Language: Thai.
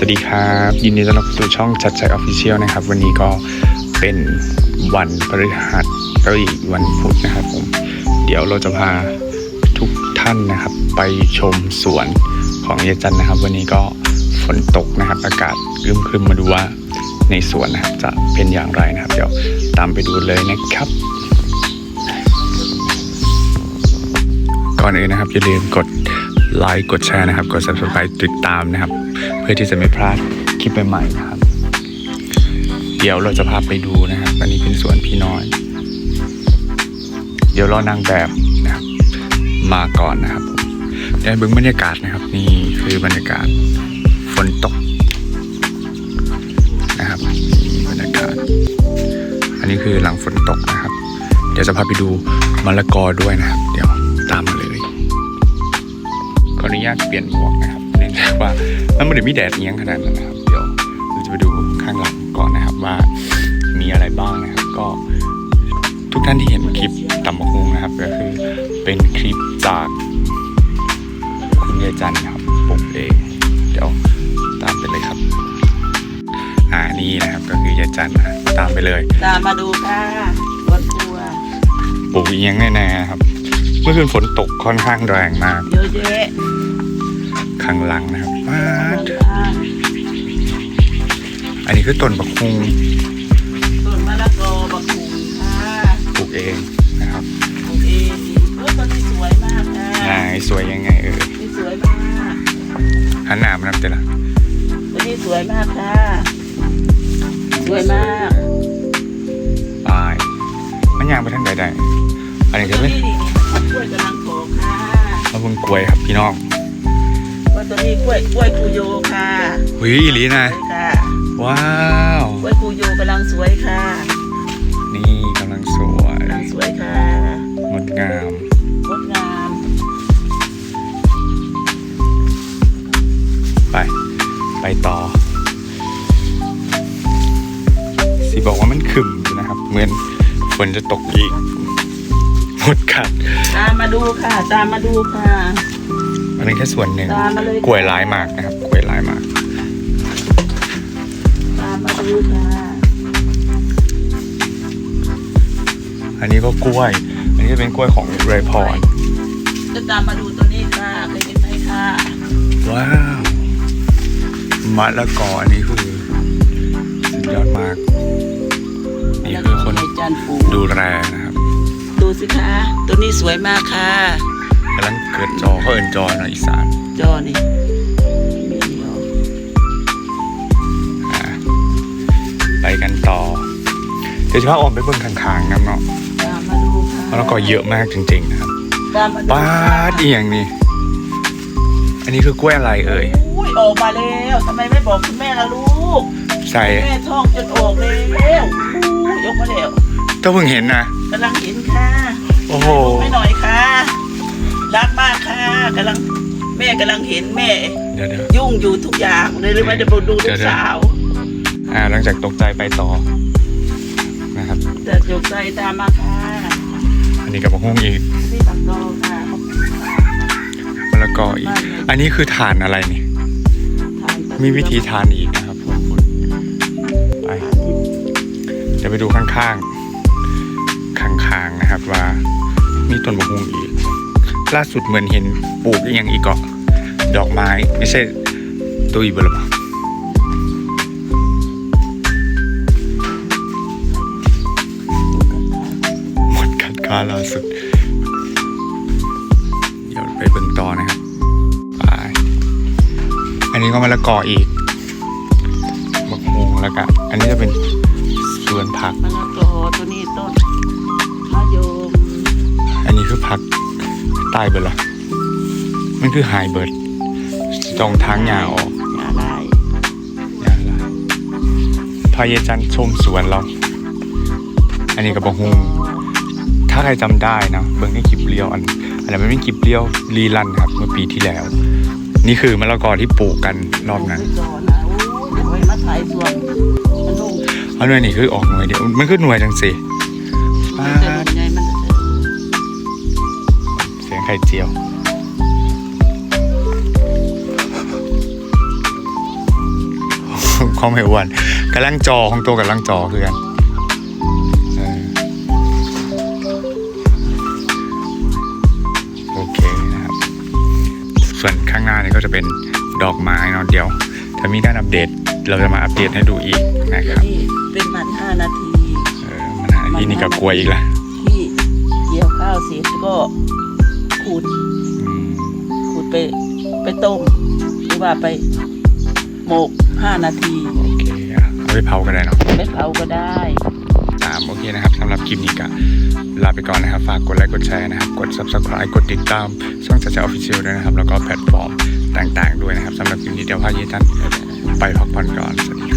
สวัสดีครับ ยินดีต้อนรับสู่ช่องจัดใจออฟฟิเชียลนะครับ วันนี้ก็เป็นวันพฤหัสเอ้ยวันพุธนะครับผม เดี๋ยวเราจะพาทุกท่านนะครับ ไปชมสวนของยายจันนะครับ วันนี้ก็ฝนตกนะครับ อากาศอึมครึมมาดูว่าในสวนนะครับจะเป็นอย่างไรนะครับ เดี๋ยวตามไปดูเลยนะครับก่อนอื่นนะครับอย่าลืมกด ไลค์กดแชร์นะครับ กด subscribe ติดตามนะครับ เพื่อที่จะไม่พลาดคลิปใหม่ๆนะครับ เดี๋ยวเราจะพาไปดูนะครับอันนี้เป็นสวนพี่น้อย เดี๋ยวรอนางแบบนะครับ มาก่อนนะครับผมเดี๋ยวให้เบิ้งบรรยากาศนะครับ นี่คือบรรยากาศฝนตกนะครับนี่บรรยากาศ อันนี้คือหลังฝนตกนะครับ เดี๋ยวจะพาไปดูมะละกอด้วยนะครับ เดี๋ยว ออนุญาตเปลี่ยนหมวกนะครับเนื่องจากว่ามันไม่ได้มีแดดเลี้ยงขนาดนั้นนะครับ เดี๋ยวเราจะไปดูข้างหลังก่อนนะครับว่ามีอะไรบ้างนะครับ ก็ทุกท่านที่เห็นคลิปตำบักฮุงนะครับ ก็คือเป็นคลิปจากคุณยายจันทร์ครับปลูกเองเดี๋ยวตามไปเลยครับ อ่านี่นะครับก็คือยายจันทร์นะตามไปเลย ตามมาดูค่ะรถทัวร์ปลูกเอียงแน่ๆครับ เมื่อคืนฝนตกค่อนข้างแรงมาก เยอะแยะข้างหลังนะครับว้ามาดดูค่ะอันนี้คือต้นบักฮุงต้นมะละกอบักหูค่ะปลูกเองนะครับปลูกเองเออต้นนี้สวยมากค่ะนายสวยยังไงเอ่ยนี่สวยมากหันหน้ามานับเจอละต้นนี้สวยมากค่ะ สวยมากปลายมันยางไปทางใดได้อันนี้ต้จะนเป็น นี้นี่ กล้วยครับพี่น้องว่าต้นนี้กล้วยกล้วยกูโยค่ะหุยอีหลีนะสวยค่ะ ว้าวกล้วยกูโยกำลังสวยค่ะ นี่กำลังสวยกำลังสวยค่ะงดงามงดงามไป ไปต่อ สิบอกว่ามันขึ้นอยู่นะครับ เหมือนฝนจะตกอีกหม ดกัดตามมาดูค่ะ ตามมาดูค่ะ อันนี้แค่ส่วนหนึ่งตามมาเลยกล้วยหลายมากนะครับกล้วยหลายมาก ตามมาดูค่ะอันนี้ก็กล้วย อันนี้จะเป็นกล้วยของเรยพรจะตามมาดูตัวนี้ค่ะเคยเห็นไหมค่ะว้าวมะละกออันนี้คือสุดยอดมาก นี่คือคน ในจานฟูดูแลนะครับดูสิคะตัว นี้สวยมากค่ะกำลังเกิดจอเขาเอินจอหน่อยอีสานจอนี่มีเดียวอ่าไปกันต่อเดี๋ยวจะพาออกไปเบิ่งข้างๆนะเนาะตามมาดูค่ะมะละกอเยอะมากจริงๆนะครับตามมาดูป้าดอีหยังนี่อันนี้คือกล้วยอะไรเอ่ยอุ้ยออกมาแล้วทำไมไม่บอกคุณแม่ล่ะลูก ใส่แม่ท้องจนออกแล้วอู้ยกมาแล้วก็เพิ่งเห็นนะกำลังเห็นค่ะากค่ะกำลัง แม่กำลังเห็นแม่ เดี๋ยวเดี๋ยว ยุ่งอยู่ทุกอย่างเลยเลยไม่ได้ดูเดี๋ลูยวกเดี๋ยวสาว อ่าหลังจากตกใจไปต่อนะครับ แต่จกใจตามมาค่ะอันนี้กับมะฮุ่งอีกนี่ปักโตค่ะ มะละกออีก อันนี้คือทานอะไรนี่ทานไปมีวิธีทานอีกนะครับผมไปเดี๋ยวไปดูข้างๆข้างๆนะครับว่า มีต้นมะฮุ่งอีก ล่าสุดเหมือนเห็นปลูกอย่างอีกเกาะดอกไม้ไม่ใช่ตัวอีกเบอร์หรอเปล่าหมดกัดกาล่าสุด เดี๋ยวไปเบิ่งต่อนะครับไปอันนี้ก็มะละกออีกมะฮุงแล้วก็อันนี้จะเป็น ตายเบิดเหรอมันคือหายเบิดตรงทางยาออกยาลายยาลายพายายจันทร์ชมสวนเรา อันนี้กับบะฮุงถ้าใครจำได้นะเบิ่งให้คลิปเลี้ยวอันอันนั้นมันเป็นคลิปเลี้ยวรีลันครับ เมื่อปีที่แล้ว นี่คือมะละกอที่ปลูกกันรอบนั้นจอนะโอ้ยเดี๋ยวไว้มาถ่ายสวนมันนุ่มเอาหน่วยนี่คือออกหน่วยเดียวมันคือหน่วยจังสิ ข่เจียว ความไม่อ้วนกำลังจอของตัวกำลังจอคือกันเออโอเคนะครับ ส่วนข้างหน้านี่ก็จะเป็นดอกไม้เนาะเดี๋ยว ถ้ามีการอัปเดตเราจะมาอัปเดตให้ดูอีกนะครับนี่เป็นมันห้านาที เออมันหาที่นี่ก็กลัวอีกละที่เกี่ยวข้าวเสร็จก็ ขูดอืมขูดไปไปต้มหรือว่าไปโหมกห้านาทีโอเคอะเอาไปเผากันได้เนาะไม่เผาก็ได้ตามโอเคนะครับสำหรับคลิปนี้ก็ลาไปก่อนนะครับ ฝากกดไลค์กดแชร์นะครับ กด subscribe กดติดตามช่องจัดจ้าออฟฟิเชียลด้วยนะครับ แล้วก็แพลตฟอร์มต่างๆด้วยนะครับสำหรับคลิปนี้เดี๋ยวพาเยท่านไปพักผ่อนก่อนสวัส